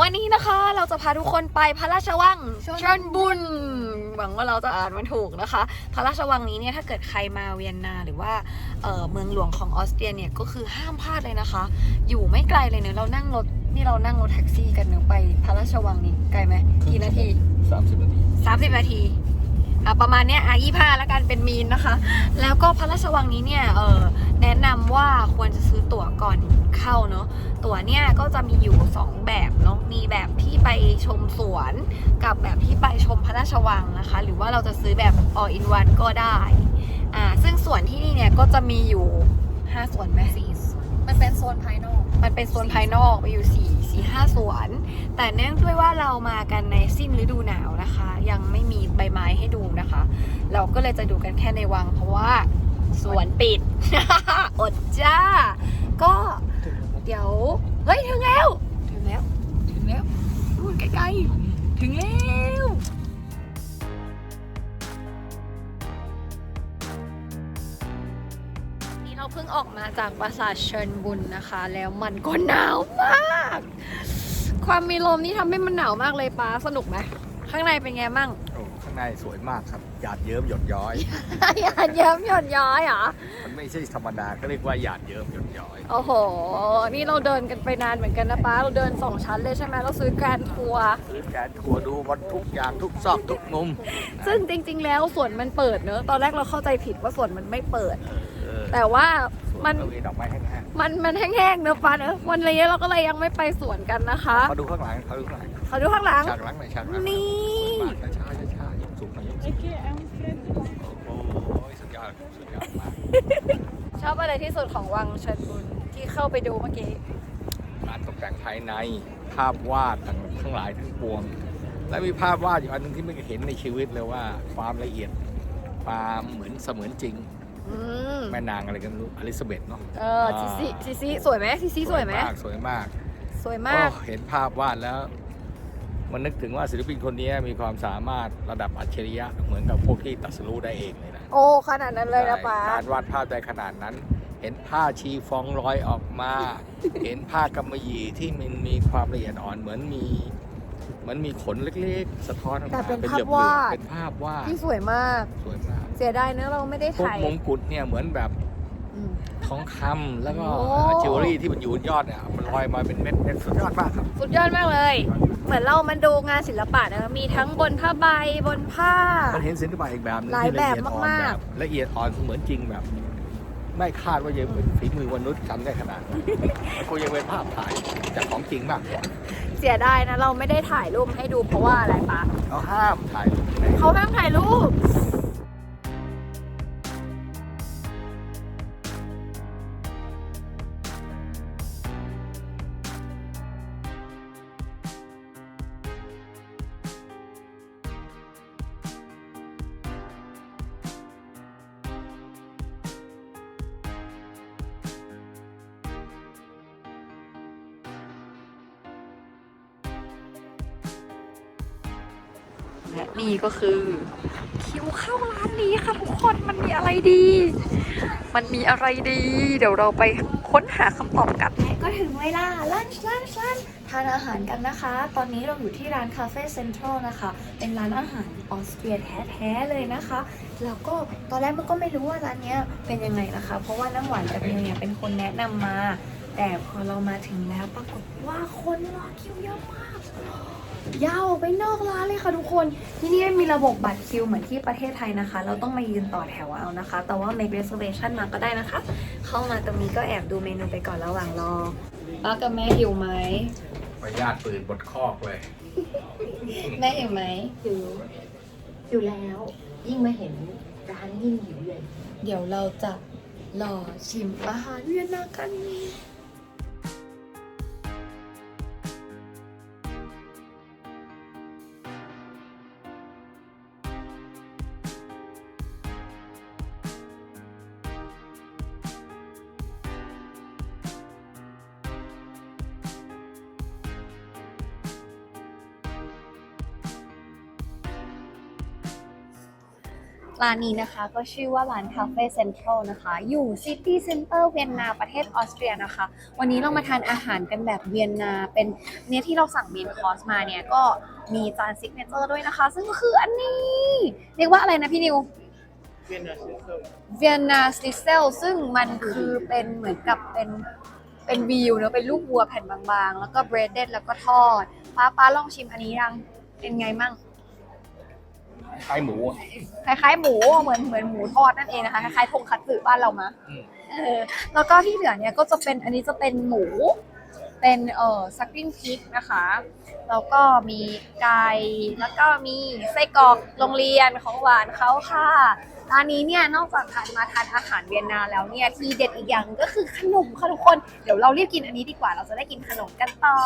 วันนี้นะคะเราจะพาทุกคนไปพระราชวังชลบุรีชลบุญหวังว่าเราจะอ่านมันถูกนะคะ พระราชวังนี้เนี่ยถ้าเกิดใครมาเวียนนาหรือว่าเอ่อเมืองหลวงของออสเตรียเนี่ยก็คือห้ามพลาดเลยนะคะ อยู่ไม่ไกลเลยเนอะเรานั่งรถนี่เรานั่งรถแท็กซี่กันเนอะไปพระราชวังนี้ไกลไหมกี่นาที30นาที30นาทีอะประมาณเนี้ยอะยี่ห้าแล้วกันเป็นมีนนะคะ แล้วก็พระราชวังนี้เนี่ยเออ แนะนำว่าควรจะซื้อตั๋วก่อนเข้าเนาะตั๋วเนี่ยก็จะมีอยู่ 2 แบบเนาะมีแบบที่ไปชมสวนกับแบบที่ไปชมพระราชวังนะคะ หรือว่าเราจะซื้อแบบ all in one ก็ได้อ่าซึ่งสวนที่นี่เนี่ยก็จะมีอยู่5สวนไหมสี่มันเป็นโซนภายนอก มันเป็นโซนภายนอกไปอยู่สี่สี่ห้าสวน แต่เนื่องด้วยว่าเรามากันในสิ้นฤดูหนาวนะคะ ยังไม่มีใบไม้ให้ดูนะคะ เราก็เลยจะดูกันแค่ในวังเพราะว่า สวนปิด อดจ้า ก็เดี๋ยว เฮ้ย ถึงแล้ว ถึงแล้ว ถึงแล้วนู่นใกล้ๆถึงแล้วนี่เราเพิ่งออกมาจากปราสาทเชิญบุญนะคะ แล้วมันก็หนาวมาก ความมีลมนี่ทำให้มันหนาวมากเลยป้าสนุกไหมข้างในเป็นไงมั่งโอ้ข้างในสวยมากครับหยาดเยิ้มหยดย้อย หยาดเยิ้มหย่อนย้อยเหรอ มันไม่ใช่ธรรมดาก็เรียกว่าหยาดเยิ้มหยดย้อย โอ้โห นี่เราเดินกันไปนานเหมือนกันนะป้า เราเดินสองชั้นเลยใช่ไหมเราซื้อการทัวร์คือการทัวร์ดูวัดทุกอย่างทุกซอกทุกมุม ซึ่งจริง ๆ แล้วสวนมันเปิดเนอะ ตอนแรกเราเข้าใจผิดว่าสวนมันไม่เปิดเออแต่ว่ามัมันนมีดอกไม้แห้งมันมันแห้งๆเนอะป้าเนอะวันนี้เราก็เลยยังไม่ไปสวนกันนะคะๆมาดูข้างหลังเขาดูข้างหลังเขาดูข้างหลัง ฉากหลังหน่อยฉากหลังนี่ กสูงหน่อยยกสูงโอ้โหสุดยอดสุดยอดมากชอบอะไรที่สุดของวังเชิญบุญที่เข้าไปดูเมื่อกี้การตกแต่งภายในภาพวาดต่างทั้งหลายทั้งปวง และมีภาพวาดอยู่อันหนึงที่ไม่เคยเห็นในชีวิตเลยว่าความละเอียดความเหมือนเสมือนจริง อืมแม่นางอะไรกันไม่รู้อลิซาเบธเนาะเออซิซิซิซิสวยไหมซิซิสวยไหมสวยมากสวยมาก โอ้เห็นภาพวาดแล้ว มันนึกถึงว่าศิลปินคนนี้มีความสามารถระดับอัจฉริยะเหมือนกับพวกที่ตัดสรู้ได้เองเลยนะโอ้ขนาดนั้นเลยนะป้าใช่การวาดภาพได้ขนาดนั้น เห็นผ้าชีฟองลอยออกมา เห็นผ้ากำมะหยี่ที่มันมีความละเอียดอ่อนเหมือนมีเหมันมีขนเล็กๆ สะท้อนออกแต่มาเป็นหภาพลือบวาดๆเป็นภาพวาดที่สวยมากสวยมาก เสียดายเนอะเราไม่ได้พวกถ่ายมงกุฎเนี่ยเหมือนแบบอืมทองคำแล้วก็โอ้จิวเวลรี่ที่มันอยู่บนยอดเนี่ยมันลอยมาเป็นเม็ดเม็ดสุดยอดมากครับ สุดยอดมากเลยเห มือนเรามันดูงานศิลปะนะมีทั้งบนผ้าใบบนผ้า มันเห็นศิลปะอีกแบบหนึงหลายที่ละเอียดแบบอ่อนมาก แบบละเอียดอ่อนเหมือนจริงแบบ ไม่คาดว่าจะเป็นฝีมือมนุษย์ทำได้ขนาดนั้นมันคงยังเป็นภาพถ่ายจากของจริงมากกว่าเสียดายนะ เราไม่ได้ถ่ายรูปให้ดูเพราะว่าอะไรปะเขาห้ามถ่ายรูปใน เขาห้ามถ่ายรูป และนี่ก็คือ คิวเข้าร้านนี้ค่ะทุกคนมันมีอะไรดี มันมีอะไรดี เดี๋ยวเราไปค้นหาคำตอบกัน ก็ถึงเวลาลันช์ลันช์ลันช์ทานอาหารกันนะคะ ตอนนี้เราอยู่ที่ร้านคาเฟ่เซ็นทรัลนะคะ เป็นร้านอาหารออสเตรียแท้ๆเลยนะคะ แล้วก็ตอนแรกมันก็ไม่รู้ว่าร้านนี้เป็นยังไงนะคะ เพราะว่าน้ำหวานกับเมียเนี่ยเป็นคนแนะนำมา แต่พอเรามาถึงแล้วปรากฏว่าคนรอคิวเยอะมาก ยาวออกไปนอกร้านเลยค่ะทุกคน ที่นี่ไม่มีระบบบัตรคิวเหมือนที่ประเทศไทยนะคะ เราต้องมายืนต่อแถวเอานะคะ แต่ว่า make reservation มาก็ได้นะคะ เข้ามาตรงนี้ก็แอบดูเมนูไปก่อนระหว่างรอป้ากับแม่หิวไหมไปญาติปืนบดคอกเลย แม่หิวไหมหิวหิวแล้ว ยิ่งมาเห็นร้านยิ่งหิวเลย เดี๋ยวเราจะรอชิมอาหารเวียดนามกัน ร้านนี้นะคะก็ชื่อว่าร้านคาเฟ่เซ็นทรัลนะคะ อยู่ซิตี้เซ็นเตอร์เวียนนาประเทศออสเตรียนะคะ วันนี้เรามาทานอาหารกันแบบเวียนนาเป็นเนี่ยที่เราสั่งเมนคอร์สมาเนี่ยก็มีจานซิกเนเจอร์ด้วยนะคะ ซึ่งก็คืออันนี้ เรียกว่าอะไรนะพี่นิวเวียนนาสติเซลซึ่งมันคือเป็นเหมือนกับเป็นเป็นวิวเนอะเป็นลูกวัวแผ่นบางๆ แล้วก็เบรดเดดแล้วก็ทอดป้าป้าลองชิมอันนี้ยังเป็นไงมั่ง คล้ายหมูอะคล้ายๆหมูเหมือนเหมือนหมูทอดนั่นเองนะคะคล้ายๆทงคัตสึบ้านเรามะอืมเออแล้วก็ที่เหลือเนี่ยก็จะเป็นอันนี้จะเป็นหมู เป็นเอ่อซักกิ้งพิกนะคะแล้วก็มีไก่แล้วก็มีไส้กรอกโรงเรียนของหวานเขาค่ะร้านนี้เนี่ยนอกจากทานมาทานอาหารเวียนนาแล้วเนี่ยที่เด็ดอีกอย่างก็คือขนมค่ะทุกคนเดี๋ยวเรารีบกินอันนี้ดีกว่าเราจะได้กินขนมกันต่อ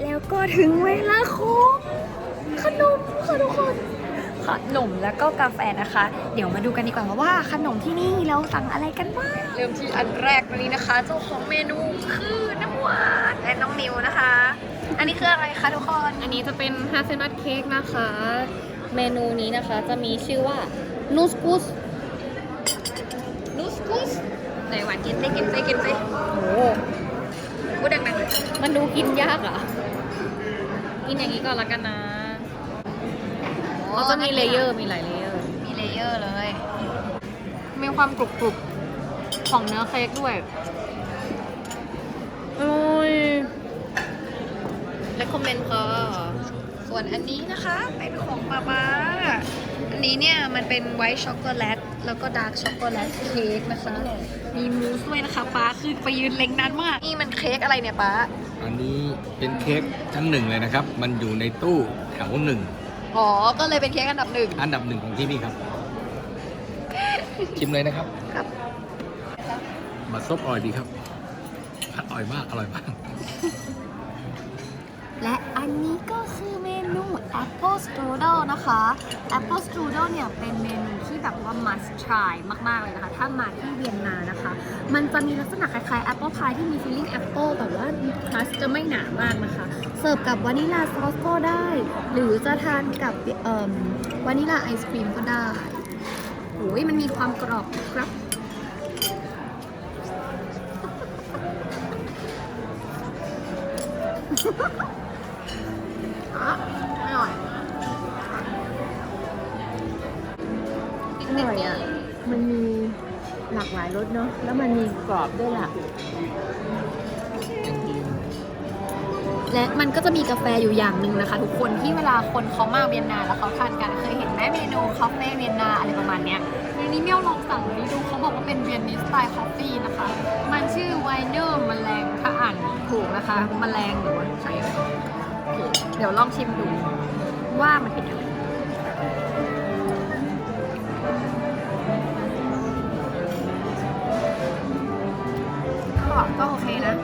และแล้วก็ถึงเวลาของขนมค่ะทุกคน ขนมแล้วก็กาแฟนะคะ เดี๋ยวมาดูกันดีกว่าว่าขนมที่นี่เราสั่งอะไรกันบ้าง เริ่มที่อันแรกวันนี้นะคะ เจ้าของเมนูคือน้ำหวานและน้องนิวนะคะ อันนี้คืออะไรคะทุกคน อันนี้จะเป็นฮาเซนัทเค้กนะคะ เมนูนี้นะคะจะมีชื่อว่านูสกุสนูสกุสไหนหวานกินซิกินซิกินซิโอ้พูดดังมันดูกินยากเหรอ กินอย่างนี้ก่อนละกันนะๆเขาจะมีเลเยอร์มีหลายเลเยอร์ มีเลเยอร์เลย มีความกรุบกรุบๆของเนื้อเค้กด้วยโอ้ยเลคคอมเมนต์ค่ะส่วนอันนี้นะคะเป็นของป๊าป๊าอันนี้เนี่ยมันเป็นไวท์ช็อกโกแลตแล้วก็ดาร์กช็อกโกแลตเค้กนะคะ มีมูสด้วยนะคะป๊าคือไปยืนเล็งนานมาก นี่มันเค้กอะไรเนี่ยป๊าอันนี้เป็นเค้กชั้นหนึ่งเลยนะครับ มันอยู่ในตู้แถวหนึ่งอ๋อ ก็เลยเป็นเค้กอันดับหนึ่งอันดับหนึ่งของที่นี่ครับ ชิมเลยนะครับครับบัตรซบอร่อยดีครับอร่อยมากอร่อยมาก และอันนี้ก็คือเมนู Apple Strudel นะคะ Apple Strudel เนี่ยเป็นเมนูที่แบบว่า must try มากๆเลยนะคะ ถ้ามาที่เวียนนานะคะ มันจะมีลักษณะคล้ายๆ Apple Pie ที่มี filling Apple แต่ว่าคัสจะไม่หนามากนะคะ เสิร์ฟกับวานิลาซอสก็ได้ หรือจะทานกับวานิลาไอศครีมก็ได้โอ้ยมันมีความกรอบครับ อร่อยอร่อยอะมันมีหลากหลายรสเนาะ แล้วมันมีกรอบด้วยล่ะ และมันก็จะมีกาแฟอยู่อย่างหนึ่งนะคะ ทุกคนที่เวลาคนเขามาเวียนนาแล้วเขาทานกันเคยเห็นไหมเมนูคาเฟ่เวียนนาอะไรประมาณเนี้ยในนี้เมี่ยวลองสั่งนี้ดูเขาบอกว่าเป็นเวียนนิสสไตล์คอฟฟี่นะคะ มันชื่อไวเนอร์แมลงถ้าอ่านถูกนะคะแมลงหรือว่าใช่ ผิดเดี๋ยวลองชิมดู ว่ามันเป็นยังไงก็โอเคนะ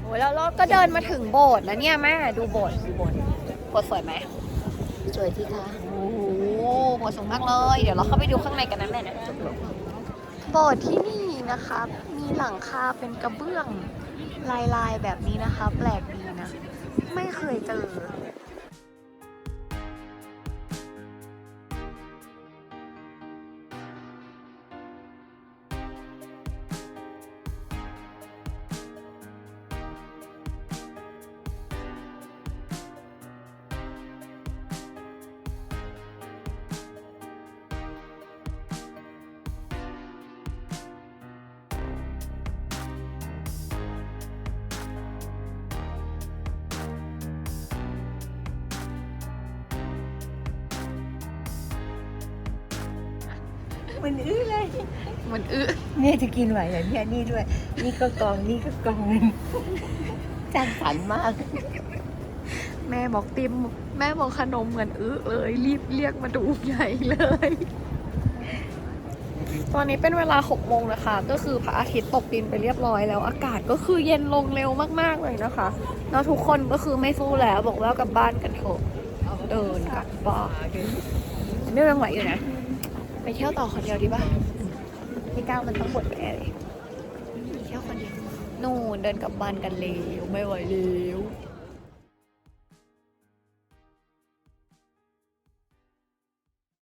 โอ้แล้วเราก็เดินมาถึงโบสถ์แล้วเนี่ยแม่ดูโบสถ์ดูโบสถ์โบสถ์สวยไหมสวยที่คะ โอ้โหโบสถ์สูงมากเลย เดี๋ยวเราเข้าไปดูข้างในกันนะแม่นะโบสถ์ที่นี่นะคะ มีหลังคาเป็นกระเบื้องลายลายๆแบบนี้นะคะ แปลกดีนะ ไม่เคยเจอ มันอื้อเลย เหมือนอื้อเนี่ยจะกินไหวเหรอเนี่ยนี่ด้วย นี่ก็กองนี่ก็กองจางสันมาก แม่บอกติมแม่บอกขนมเหมือนอื้อเลย รีบเรียกมาดูใหญ่เลย ตอนนี้เป็นเวลา6โมงนะคะ ก็คือพระอาทิตย์ตกดินไปเรียบร้อยแล้ว อากาศก็คือเย็นลงเร็วมากๆเลยนะคะ แล้วทุกคนก็คือไม่สู้แล้วบอกว่ากลับบ้านกันเถอะเดินกลับบ้านไม่ยังไหวอยู่นะ ไปเที่ยวต่อคนเดียวดีป่ะพี่ก้าวมันต้องบดแอร์เลยเที่ยวคนเดียวนู่นเดินกลับบ้านกันเร็วไม่ไหวเร็ว